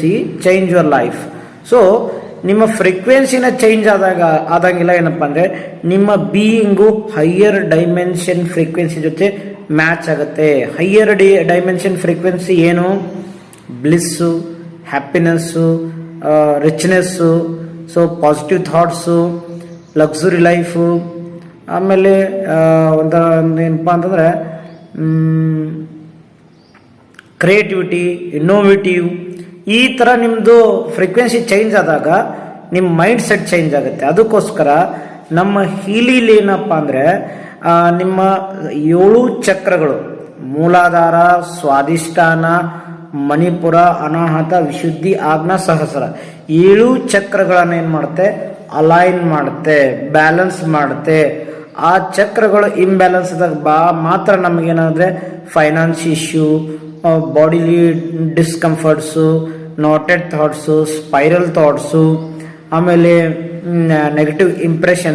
Change your life so ನಿಮ್ಮ ಫ್ರೀಕ್ವೆನ್ಸಿನ change ಆದಾಗ, ಆದಂಗಿಲ್ಲ ಏನಪ್ಪ ಅಂದರೆ, ನಿಮ್ಮ ಬೀಯಿಂಗು ಹೈಯರ್ ಡೈಮೆನ್ಷನ್ ಫ್ರೀಕ್ವೆನ್ಸಿ ಜೊತೆ ಮ್ಯಾಚ್ ಆಗುತ್ತೆ. ಹೈಯರ್ ಡಿ ಡೈಮೆನ್ಷನ್ ಫ್ರೀಕ್ವೆನ್ಸಿ ಏನು? Bliss happiness richness so positive thoughts luxury life ಆಮೇಲೆ ಒಂಥರ ಒಂದು ಏನಪ್ಪ ಅಂತಂದರೆ ಕ್ರಿಯೇಟಿವಿಟಿ ಇನ್ನೋವೇಟಿವ್ ಈ ಥರ ನಿಮ್ಮದು ಫ್ರೀಕ್ವೆನ್ಸಿ ಚೇಂಜ್ ಆದಾಗ ನಿಮ್ಮ ಮೈಂಡ್ ಸೆಟ್ ಚೇಂಜ್ ಆಗುತ್ತೆ. ಅದಕ್ಕೋಸ್ಕರ ನಮ್ಮ ಹೀಲಿಲಿ ಏನಪ್ಪ ಅಂದರೆ ನಿಮ್ಮ ಏಳು ಚಕ್ರಗಳು, ಮೂಲಾಧಾರ, ಸ್ವಾಧಿಷ್ಠಾನ, ಮಣಿಪುರ, ಅನಾಹತ, ವಿಶುದ್ಧಿ ಆಗ್ನ ಸಹಸ್ರ, ಏಳು ಚಕ್ರಗಳನ್ನ ಏನು ಮಾಡುತ್ತೆ? ಅಲೈನ್ ಮಾಡುತ್ತೆ ಬ್ಯಾಲೆನ್ಸ್ ಮಾಡುತ್ತೆ. ಆ ಚಕ್ರಗಳು ಇಂಬ್ಯಾಲೆನ್ಸ್ ಆದಾಗ ಬಾ, ಮಾತ್ರ ನಮಗೇನಂದ್ರೆ finance issue bodily discomforts knotted thoughts spiral thoughts ಆಮೇಲೆ ನೆಗೆಟಿವ್ ಇಂಪ್ರೆಷನ್